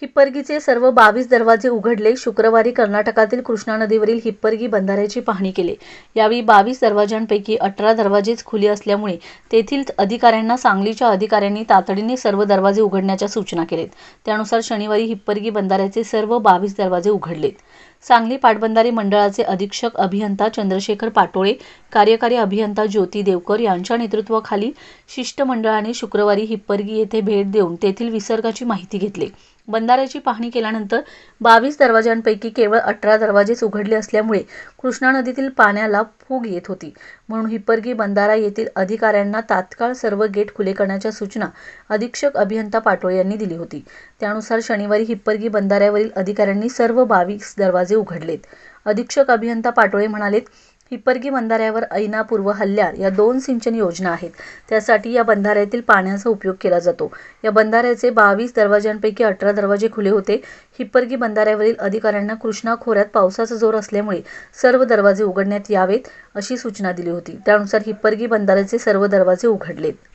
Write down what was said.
हिप्परगीचे सर्व बावीस दरवाजे उघडले. शुक्रवारी कर्नाटकातील कृष्णा नदीवरील हिप्परगी बंधाऱ्याची पाहणी केली. यावेळी बावीस दरवाजांपैकी अठरा दरवाजेच खुले असल्यामुळे तेथील अधिकाऱ्यांना सांगलीच्या अधिकाऱ्यांनी तातडीने सर्व दरवाजे उघडण्याच्या सूचना केल्यात. त्यानुसार शनिवारी हिप्परगी बंधाऱ्याचे सर्व बावीस दरवाजे उघडलेत. सांगली पाटबंधारे मंडळाचे अधीक्षक अभियंता चंद्रशेखर पाटोळे कार्यकारी अभियंता ज्योती देवकर यांच्या नेतृत्वाखाली शिष्टमंडळाने शुक्रवारी हिप्परगी येथे भेट देऊन तेथील विसर्गाची माहिती घेतली. बंधाऱ्याची पाहणी केल्यानंतर बावीस दरवाजांपैकी केवळ अठरा दरवाजेच उघडले असल्यामुळे कृष्णा नदीतील पाण्याला फूग येत होती. म्हणून हिप्परगी बंधारा येथील अधिकाऱ्यांना तात्काळ सर्व गेट खुले करण्याच्या सूचना अधीक्षक अभियंता पाटोळे यांनी दिली होती. त्यानुसार शनिवारी हिप्परगी बंधाऱ्यावरील अधिकाऱ्यांनी सर्व बावीस दरवाजे उघडलेत. अधीक्षक अभियंता पाटोळे म्हणालेत हिप्परगी बंधाऱ्यावर ऐना पूर्व हल्ल्यार या दोन सिंचन योजना आहेत. त्यासाठी या बंधाऱ्यातील पाण्याचा उपयोग केला जातो. या बंधाऱ्याचे बावीस दरवाजांपैकी अठरा दरवाजे खुले होते. हिप्परगी बंधाऱ्यावरील अधिकाऱ्यांना कृष्णा खोऱ्यात पावसाचा जोर असल्यामुळे सर्व दरवाजे उघडण्यात यावेत अशी सूचना दिली होती. त्यानुसार हिप्परगी बंधाऱ्याचे सर्व दरवाजे उघडलेत.